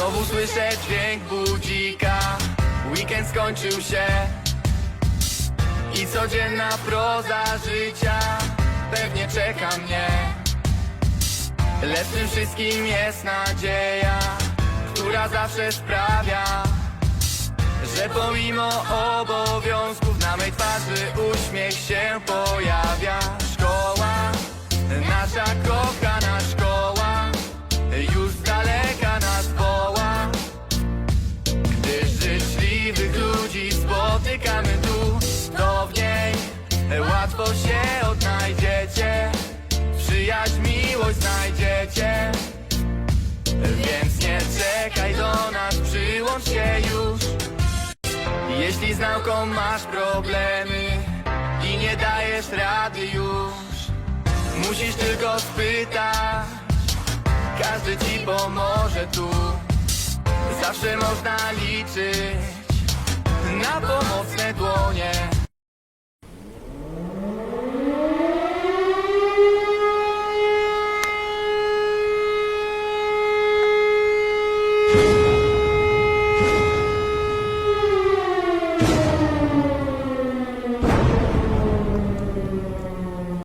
Znowu słyszę dźwięk budzika. Weekend skończył się. I codzienna proza życia Pewnie czeka mnie. Lecz tym wszystkim jest nadzieja Która zawsze sprawia Że pomimo obowiązków Na mej twarzy spotykamy tu. To w niej łatwo się odnajdziecie. Przyjaźń, miłość znajdziecie. Więc nie czekaj do nas, przyłącz się już. Jeśli z nauką masz problemy I nie dajesz rady już Musisz tylko spytać. Każdy ci pomoże tu. Zawsze można liczyć